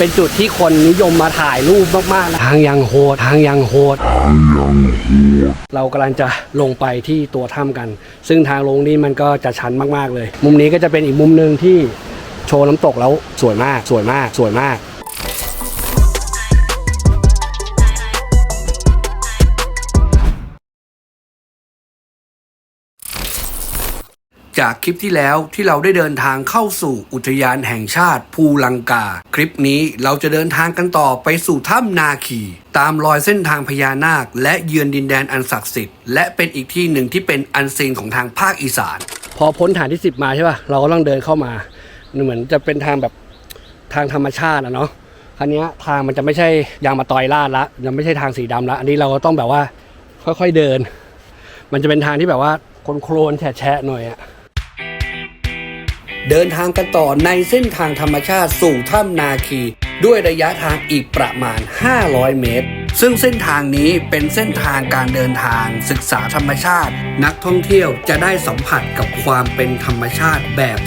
เป็นจุดที่คนนิยมมาถ่ายรูปมากๆนะทางยังโหดทางยังโหด เรากำลังจะลงไปที่ตัวถ้ำกัน ซึ่งทางลงนี้มันก็จะชันมากๆเลย มุมนี้ก็จะเป็นอีกมุมหนึ่งที่โชว์น้ำตกแล้วสวยมาก สวยมาก สวยมาก จากคลิปที่แล้วที่เราได้เดินทางเข้าสู่อุทยานแห่งชาติภูลังกา คลิปนี้เราจะเดินทางกันต่อไปสู่ถ้ำนาคี ตามรอยเส้นทางพญานาค และเยือนดินแดนอันศักดิ์สิทธิ์และเป็นอีกที่หนึ่งที่เป็นอันซีนของทางภาคอีสาน พอพ้นฐานที่ 10 มาใช่ป่ะเราก็ต้องเดินเข้ามา เหมือนจะเป็นทางแบบทางธรรมชาติอะเนาะคันนี้ทางมันจะไม่ใช่ยางมาตอยลาดละยังไม่ใช่ทางสีดำละอันนี้เราก็ต้องแบบว่าค่อยๆเดิน มันจะเป็นทางที่แบบว่าโคลนๆแฉะๆหน่อยอะ เดินทางกันต่อในเส้นทางธรรมชาติสู่ถ้ำนาคี ด้วยระยะทางอีกประมาณ 500 เมตร ซึ่งเส้นทางนี้เป็นเส้นทางการเดินทางศึกษาธรรมชาติ นักท่องเที่ยวจะได้สัมผัสกับความเป็นธรรมชาติแบบ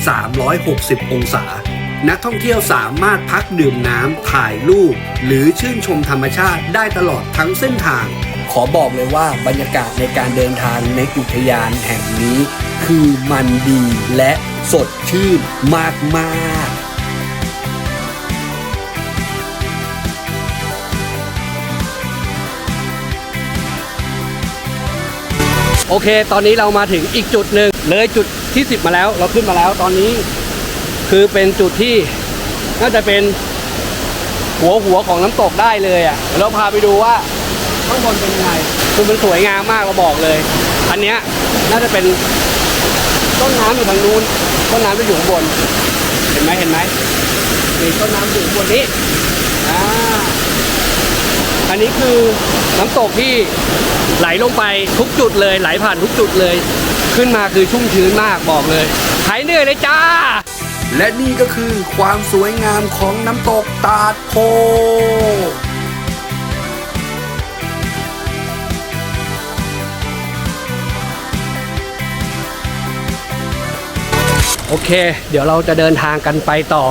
360 องศา นักท่องเที่ยวสามารถพักดื่มน้ำถ่ายรูป หรือชื่นชมธรรมชาติได้ตลอดทั้งเส้นทาง ขอบอกเลยว่าบรรยากาศในการเดินทางในอุทยานแห่งนี้ คือมันดีและสดชื่นมากๆโอเค ตอนนี้เรามาถึงอีกจุดหนึ่งเลยจุดที่ 10 มาแล้ว เราขึ้นมาแล้วตอนนี้ คือเป็นจุดที่น่าจะเป็นหัวหัวของน้ำตกได้เลยอะเราพาไปดูว่า ข้างบนเป็นยังไงคือมันสวยงามมากเราบอกเลย อันเนี้ยน่าจะเป็นต้นน้ำอยู่ทางนู้น ต้นน้ำจะอยู่ข้างบน เห็นไหมเห็นไหมนี่ต้นน้ำอยู่บนนี้อ่าอันนี้คือน้ำตกที่ไหลลงไปทุกจุดเลย ไหลผ่านทุกจุดเลย ขึ้นมาคือชุ่มชื้นมากบอกเลยหายเหนื่อยเลยจ้า และนี่ก็คือความสวยงามของน้ำตกตาดโพ โอเค เดี๋ยวเราจะเดินทางกันไปต่อ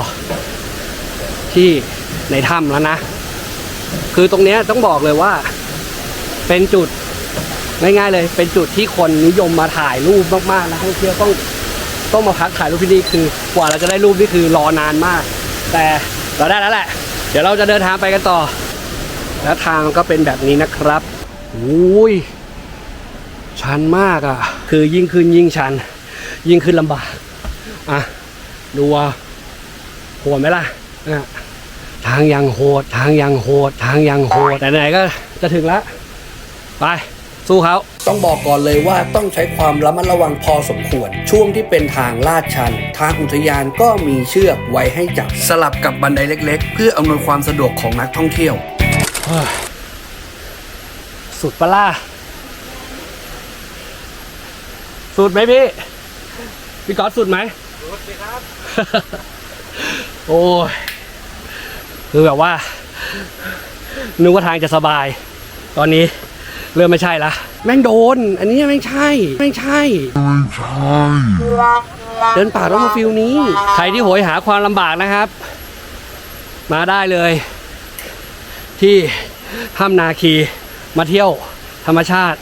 ที่ในถ้ำแล้วนะ คือตรงนี้ต้องบอกเลยว่า เป็นจุดง่ายๆเลย เป็นจุดที่คนนิยมมาถ่ายรูปมากๆนะท่องเที่ยวต้องต้องมาพักถ่ายรูปที่นี่คือกว่าเราจะได้รูปนี่คือรอนานมาก แต่เราได้แล้วแหละ เดี๋ยวเราจะเดินทางไปกันต่อ แล้วทางก็เป็นแบบนี้นะครับอุ้ยชันมากอะ่ะ คือยิ่งขึ้นยิ่งชัน ยิ่งขึ้นลำบาก อะดูว่าโหดไหมล่ะอะทางยังโหด ทางยังโหด ทางยังโหด แต่ไหนก็จะถึงแล้วไปสู้เขาต้องบอกก่อนเลยว่าต้องใช้ความระมัดระวังพอสมควร ช่วงที่เป็นทางลาดชัน ทางอุทยานก็มีเชือกไว้ให้จับสลับกับบันไดเล็ก ๆ เพื่ออำนวยความสะดวกของนักท่องเที่ยว สุดปะล่ะสุดไหมพี่ พี่ก๊อตสุดไหมสุดสิครับ โอ้ยคือแบบว่า นึกว่าทางจะสบาย ตอนนี้เริ่มไม่ใช่ละแม่งโดน อันนี้แม่งใช่แม่งใช่ เดินป่าต้องมาฟิลนี้ ใครที่โหยหาความลำบากนะครับ มาได้เลย ที่ถ้ำนาคีมาเที่ยวธรรมชาติ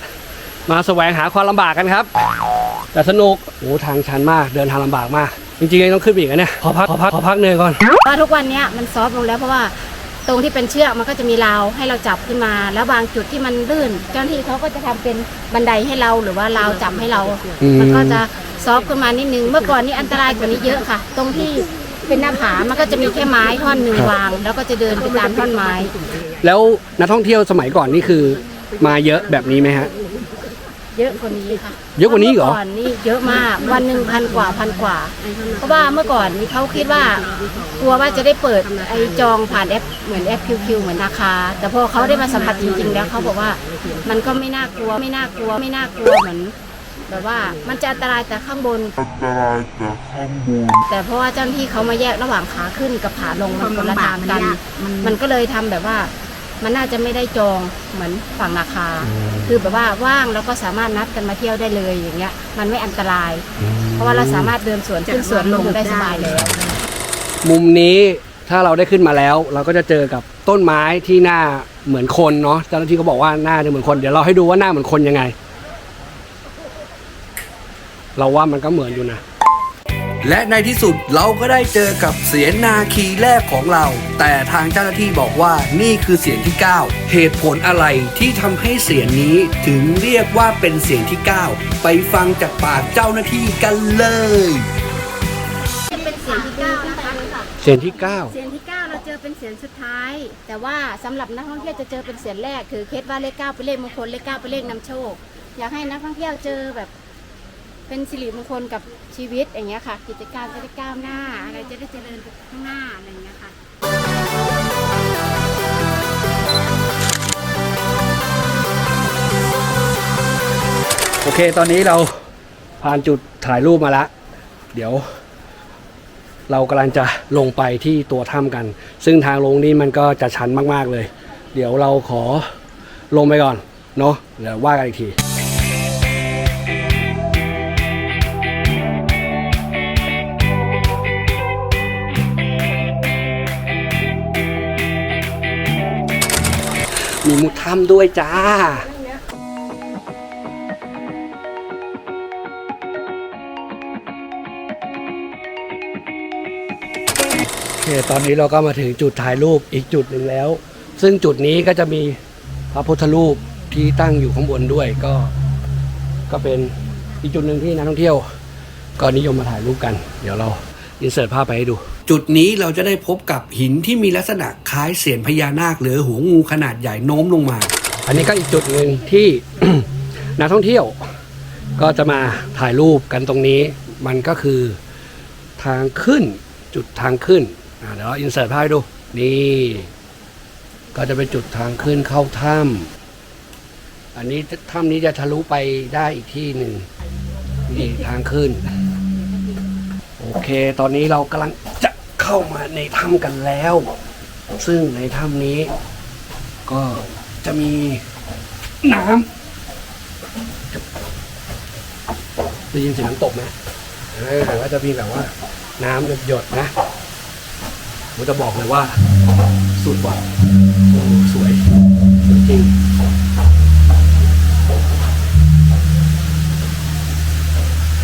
มาแสวงหาความลำบากกันครับ แต่สนุกโอ้ทางชันมาก เดินทางลำบากมาก จริงๆยังต้องขึ้นไปอีกนะเนี่ยขอพักขอพักขอพักเหนื่อยก่อน ว่าทุกวันเนี้ยมันซอฟต์ลงแล้วเพราะว่าตรงที่เป็นเชือกมันก็จะมีราวให้เราจับขึ้นมา แล้วบางจุดที่มันลื่น เจ้าหน้าที่เขาก็จะทำเป็นบันไดให้เราหรือว่าราวจับให้เรา อืม มันก็จะซอฟต์ขึ้นมานิดนึง เมื่อก่อนนี่อันตรายกว่านี้เยอะค่ะ ตรงที่เป็นหน้าผา มันก็จะมีแค่ไม้ท่อนหนึ่งวาง แล้วก็จะเดินไปตามท่อนไม้ แล้วนักท่องเที่ยวสมัยก่อนนี่คือ มาเยอะแบบนี้ไหมฮะ เยอะกว่านี้ค่ะเยอะกว่านี้อีกเหรอ มื่ก่อนนี่เยอะมากวันหนึ่งพันกว่าพันกว่า เพราะว่าเมื่อก่อนนี่เขาคิดว่ากลัวว่าจะได้เปิดไอ้จองผ่านแอปเหมือนแอป QQ เหมือนราคา แต่พอเขาได้มาสัมผัสจริง ๆ แล้วเขาบอกว่ามันก็ไม่น่ากลัวไม่น่ากลัวไม่น่ากลัวเหมือนแบบว่ามันจะอันตรายแต่ข้างบน แต่เพราะว่าเจ้าหน้าที่เขามาแยกระหว่างขาขึ้นกับขาลงมันคนละทางกัน มันก็เลยทำแบบว่า มันน่าจะไม่ได้จองเหมือนฝั่งราคา คือแบบว่าว่างแล้วก็สามารถนัดกันมาเที่ยวได้เลยอย่างเงี้ย มันไม่อันตราย เพราะว่าเราสามารถเดินสวนขึ้นสวนลงได้สบายแล้วมุมนี้ถ้าเราได้ขึ้นมาแล้ว เราก็จะเจอกับต้นไม้ที่หน้าเหมือนคนเนาะเจ้าหน้าที่เขาบอกว่าหน้าจะเหมือนคนเดี๋ยวเราให้ดูว่าหน้าเหมือนคนยังไง เราว่ามันก็เหมือนอยู่นะ และในที่สุดเราก็ได้เจอกับเสียงนาคีแรกของเรา แต่ทางเจ้าหน้าที่บอกว่านี่คือเสียงที่ 9 เหตุผลอะไรที่ทำให้เสียงนี้ถึงเรียกว่าเป็นเสียงที่ 9 ไปฟังจากปากเจ้าหน้าที่กันเลยเป็นเสียงที่9นะคะเสียงที่เสียงที่9เราเจอเป็นเสียงสุดท้าย แต่ว่าสำหรับนักท่องเที่ยวจะเจอเป็นเสียงแรกคือเคสว่าเลข9เป็นเลขมงคลเลข9เป็นเลขนำโชค อยากให้นักท่องเที่ยวเจอแบบ เป็นสิริมงคลกับชีวิตอย่างเงี้ยค่ะ กิจการจะได้ก้าวหน้า อะไรจะได้เจริญไปข้างหน้าอะไรอย่างเงี้ยค่ะโอเค ตอนนี้เราผ่านจุดถ่ายรูปมาล้วเดี๋ยว เรากำลังจะลงไปที่ตัวถ้ำกัน ซึ่งทางลงนี้มันก็จะชันมากๆเลย เดี๋ยวเราขอลงไปก่อน เนาะเดี๋ยวว่ากันอีกที มีมุดถ้ำด้วยจ้าโอเคตอนนี้เราก็มาถึงจุดถ่ายรูปอีกจุดหนึ่งแล้ว ซึ่งจุดนี้ก็จะมีพระพุทธรูปที่ตั้งอยู่ข้างบนด้วยก็ ก็เป็นอีกจุดหนึ่งที่นักท่องเที่ยว ก็นิยมมาถ่ายรูปกัน เดี๋ยวเราอินเสิร์ตภาพไปให้ดู จุดนี้เราจะได้พบกับหินที่มีลักษณะคล้ายเสียนพญานาคหรือหัวงูขนาดใหญ่โน้มลงมา อันนี้ก็อีกจุดหนึ่งที่ นักท่องเที่ยว ก็จะมาถ่ายรูปกันตรงนี้ มันก็คือทางขึ้นจุดทางขึ้นเดี๋ยวเราอินเสิร์ตภาพให้ดู นี่ ก็จะเป็นจุดทางขึ้นเข้าถ้ำอันนี้ถ้ำนี้จะทะลุไปได้อีกที่หนึ่งนี่ทางขึ้น โอเค ตอนนี้เรากำลัง เข้ามาในถ้ำกันแล้ว ซึ่งในถ้ำนี้ ก็จะมีน้ำได้ยินเสียงน้ำตกไหมเออก็จะมีแบบว่า น้ำหยดๆนะผมจะบอกเลยว่า สุดว่ะโอ้สวยสวยจริง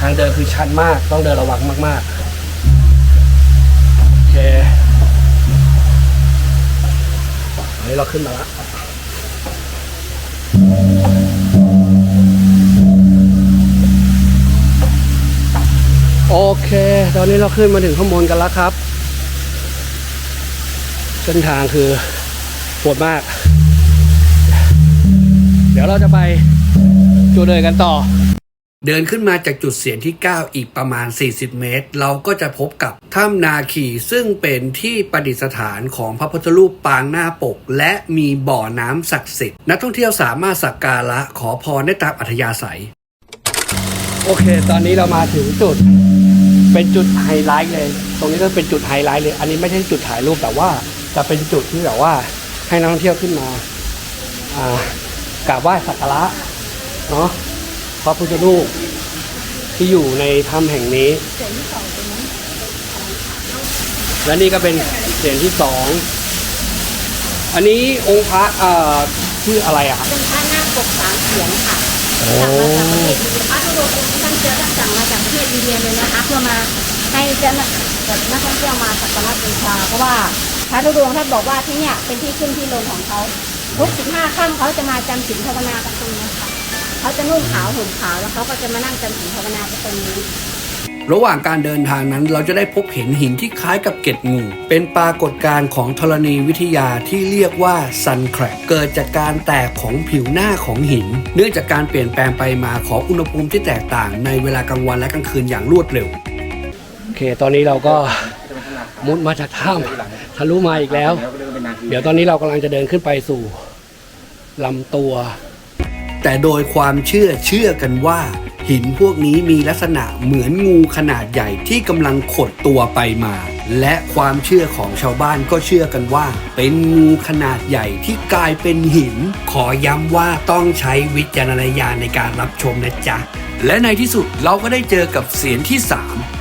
ทางเดินคือชันมากต้องเดินระวังมาก ๆ เคตอนนี้เราขึ้นมาแล้วโอเค ตอนนี้เราขึ้นมาถึงข้างบนกันแล้วครับ เส้นทางคือปวดมาก เดี๋ยวเราจะไปจุดเดินกันต่อ เดินขึ้นมาจากจุดเสียงที่ 9 อีกประมาณ 40 เมตร เราก็จะพบกับถ้ำนาคีซึ่งเป็นที่ประดิษฐานของพระพุทธรูปปางหน้าปก และมีบ่อน้ำศักดิ์สิทธิ์นักท่องเที่ยวสามารถสักการะขอพรได้ตามอัธยาศัย โอเค ตอนนี้เรามาถึงจุด เป็นจุดไฮไลท์เลย ตรงนี้ก็เป็นจุดไฮไลท์เลย อันนี้ไม่ใช่จุดถ่ายรูปแต่ว่าจะเป็นจุดที่แบบว่าให้นักท่องเที่ยวขึ้นมาอ่ากราบไหว้สักการะเนาะ พระพุทธรูปที่อยู่ในถ้ำแห่งนี้ และนี่ก็เป็นเสียงที่สอง อันนี้องค์พระเอ่อชื่ออะไรอะครับเป็นพระนาคปกสามเสียงค่ะโอ้สั่งมาจากประเทศอินเดียพระธุดงค์ท่านเจอท่านสั่งมาจากประเทศอินเดียเลยนะคะเพื่อมาให้เจ้าหน้าแบบนักท่องเที่ยวมาสักการะบูชาเพราะว่าพระธุดงค์ท่านบอกว่าที่เนี่ยเป็นที่ขึ้นที่ลงของเขาทุกสิบห้าค่ำเขาจะมาจำศีลภาวนากันตรงนี้ค่ะ เขาจะนุ่งขาวห่มขาวแล้วเขาก็จะมานั่งจำศีลภาวนากันตรงนี้ ระหว่างการเดินทางนั้นเราจะได้พบเห็นหินที่คล้ายกับเกล็ดงู เป็นปรากฏการณ์ของธรณีวิทยาที่เรียกว่าซันแครกเกิดจากการแตกของผิวหน้าของหิน เนื่องจากการเปลี่ยนแปลงไปมาของอุณหภูมิที่แตกต่างในเวลากลางวันและกลางคืนอย่างรวดเร็วโอเค ตอนนี้เราก็มุดมาจากถ้ำทะลุมาอีกแล้ว เดี๋ยวตอนนี้เรากำลังจะเดินขึ้นไปสู่ลำตัว แต่โดยความเชื่อเชื่อกันว่า หินพวกนี้มีลักษณะเหมือนงูขนาดใหญ่ที่กำลังขดตัวไปมา และความเชื่อของชาวบ้านก็เชื่อกันว่า เป็นงูขนาดใหญ่ที่กลายเป็นหิน ขอย้ำว่าต้องใช้วิจารณญาณในการรับชมนะจ๊ะ และในที่สุดเราก็ได้เจอกับเสียงที่ 3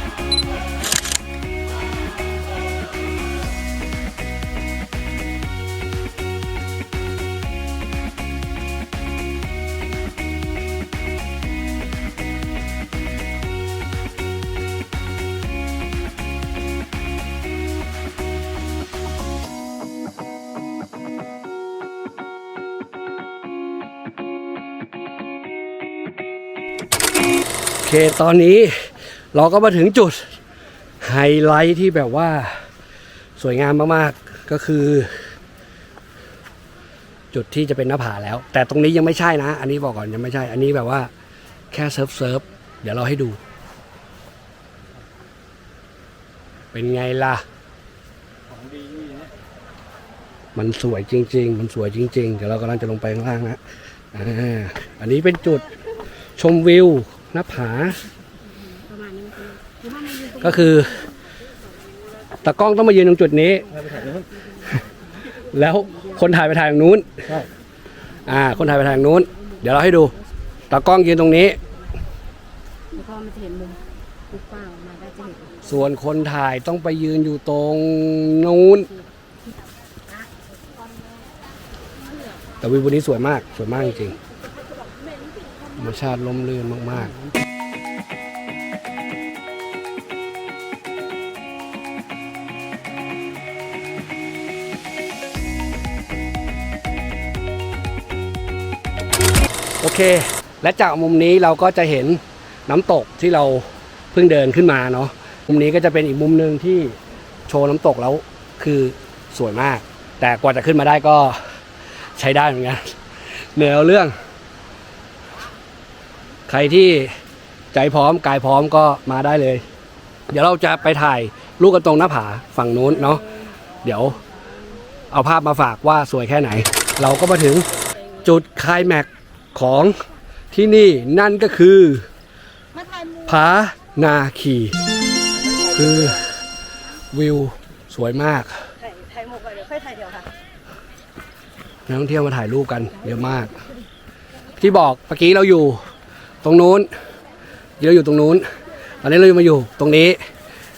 เคตอนนี้เราก็มาถึงจุดไฮไลท์ที่แบบว่าสวยงามมากๆก็คือ จุดที่จะเป็นหน้าผาแล้ว แต่ตรงนี้ยังไม่ใช่นะ อันนี้บอกก่อนยังไม่ใช่ อันนี้แบบว่าแค่เซิร์ฟเซิร์ฟเดี๋ยวเราให้ดู เป็นไงล่ะ มันสวยจริง ๆ มันสวยจริง ๆ เดี๋ยวเรากำลังจะลงไปข้างล่างนะ อ่า อันนี้เป็นจุดชมวิว หน้าผา ก็คือตากล้องต้องมายืนตรงจุดนี้ แล้วคนถ่ายไปถ่ายทางนู้นใช่อ่า คนถ่ายไปทางนู้น เดี๋ยวเราให้ดูตากล้องยืนตรงนี้แล้วก็มันจะเห็นมุมกว้างออกมาได้จะเห็นส่วนคนถ่ายต้องไปยืนอยู่ตรงนู้น แต่วิววันนี้สวยมาก สวยมากจริงๆธ รรมชาติล่มลื่นมาก ๆโอเค และจากมุมนี้เราก็จะเห็นน้ำตกที่เราเพิ่งเดินขึ้นมาเนาะ มุมนี้ก็จะเป็นอีกมุมหนึ่งที่โชว์น้ำตกแล้วคือสวยมาก แต่กว่าจะขึ้นมาได้ก็ใช้ได้เหมือนกันเหนือเอาเรื่อง ใครที่ใจพร้อมกายพร้อมก็มาได้เลย เดี๋ยวเราจะไปถ่ายรูปกันตรงหน้าผาฝั่งนู้นเนาะเดี๋ยวเอาภาพมาฝากว่าสวยแค่ไหน เราก็มาถึงจุดไคลายแม็กซ์ของที่นี่นั่นก็คือผานาคีคือวิวสวยมากถ่ายหมดก่อนเดี๋ยวค่อยถ่ายเดี๋ยวค่ะนักท่องเที่ยวมาถ่ายรูปกันเยอะมาก ที่บอกเมื่อกี้เราอยู่ ตรงนู้นเราอยู่ตรงนู้นตอนนี้เรามาอยู่ตรงนี้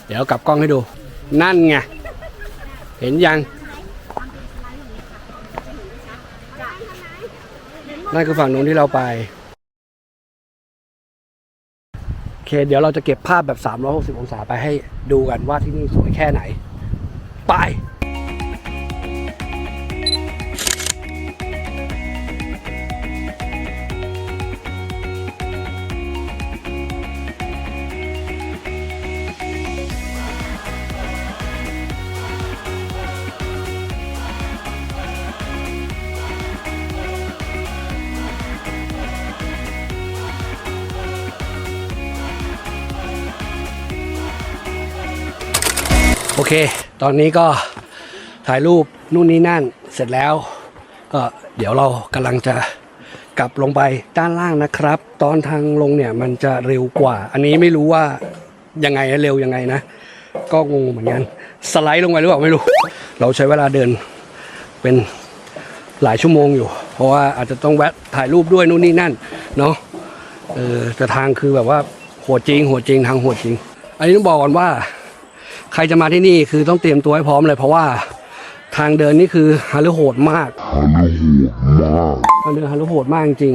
เดี๋ยวกลับกล้องให้ดู นั่นไง เห็นยัง นั่นคือฝั่งนู้นที่เราไป โอเค เดี๋ยวเราจะเก็บภาพแบบ 360 องศาไปให้ดูกันว่าที่นี่สวยแค่ไหน ไป เค ตอนนี้ก็ถ่ายรูปนู่นนี่นั่นเสร็จแล้ว ก็เดี๋ยวเรากำลังจะกลับลงไปด้านล่างนะครับ ตอนทางลงเนี่ยมันจะเร็วกว่า อันนี้ไม่รู้ว่ายังไงเร็วยังไงนะ ก็งงเหมือนกันสไลด์ลงไปหรือเปล่าไม่รู้ เราใช้เวลาเดินเป็นหลายชั่วโมงอยู่ เพราะว่าอาจจะต้องแวะถ่ายรูปด้วยนู่นนี่นั่นเนาะเออแต่ทางคือแบบว่าโหดจริงโหดจริงทางโหดจริง อันนี้ต้องบอกก่อนว่า ใครจะมาที่นี่คือต้องเตรียมตัวให้พร้อมเลยเพราะว่าทางเดินนี่คือฮารุโหดมากทางเดินฮารุโหดมากจริง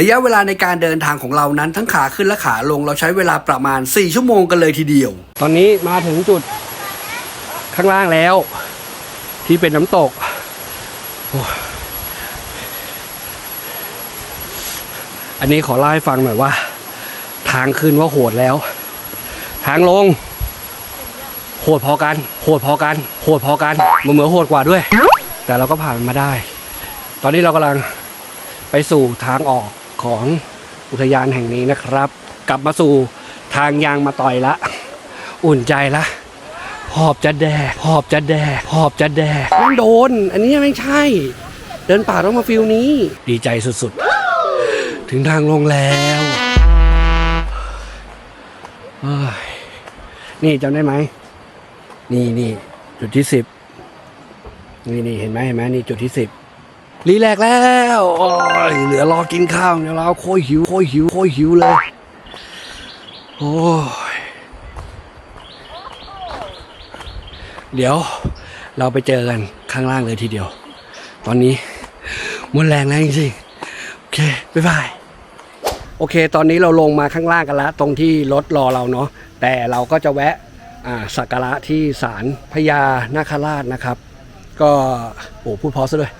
ระยะเวลาในการเดินทางของเรานั้นทั้งขาขึ้นและขาลงเราใช้เวลาประมาณ 4 ชั่วโมงกันเลยทีเดียว ตอนนี้มาถึงจุดข้างล่างแล้ว ที่เป็นน้ำตกอ้อันนี้ขอเล่าให้ฟังหน่อยว่า ทางขึ้นว่าโหดแล้ว ทางลง โหดพอกันโหดพอกันโหดพอกันมันเหมือนโหดกว่าด้วย แต่เราก็ผ่านมาได้ ตอนนี้เรากำลังไปสู่ทางออกของอุทยานแห่งนี้นะครับ กลับมาสู่ทางยางมาต่อยละ อุ่นใจละหอบจะแดกหอบจะแดกหอบจะแดกมันโดน อันนี้ไม่ใช่ เดินป่าต้องมาฟิลนี้ ดีใจสุดๆ ถึงทางลงแล้วเอ้ยนี่จำได้ไหม นี่นี่จุดที่สิบนี่นี่เห็นไหมเห็นไหมนี่จุดที่สิบรีแลกแล้วโอ้ยเหลือรอกินข้าวเดี๋ยวเราโคยหิวโคยหิวโคยหิวเลย โอ้ยเดี๋ยวเราไปเจอกันข้างล่างเลยทีเดียว ตอนนี้หมดแรงแล้วจริงๆโอเค บ๊ายบายโอเค ตอนนี้เราลงมาข้างล่างกันแล้วตรงที่รถรอเราเนาะแต่เราก็จะแวะ สักการะที่ศาลพญานาคราชนะครับ ก็โอ้พูดเพอซะด้วย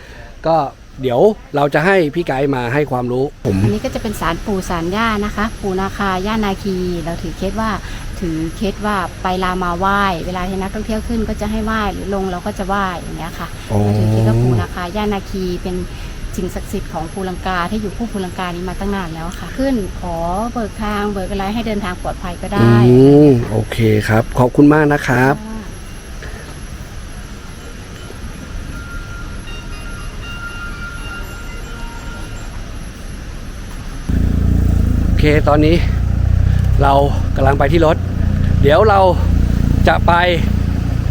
ก็เดี๋ยวเราจะให้พี่ไกด์มาให้ความรู้ผมอันนี้ก็จะเป็นสารปู่สารย่านะคะ ปู่นาคาย่านาคี เราถือเคสว่าถือเคสว่าไปลามาไหว้เวลาที่นักท่องเที่ยวขึ้นก็จะให้ไหว้หรือลงเราก็จะไหว้อย่างเงี้ยค่ะอ๋อเราถือเคสว่าปู่นาคาย่านาคีเป็น สิ่งศักดิ์สิทธิ์ของภูลังกาที่อยู่คู่ภูลังกานี้มาตั้งนานแล้วค่ะ ขึ้นขอเบิกทางเบิกอะไรให้เดินทางปลอดภัยก็อืได้มโอเคครับ ขอบคุณมากนะครับโอเค ตอนนี้เรากำลังไปที่รถ เดี๋ยวเราจะไป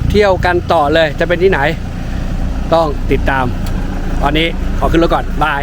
เที่ยวกันต่อเลย จะเป็นที่ไหน ต้องติดตาม ตอนนี้ ขอขึ้นรถก่อนบาย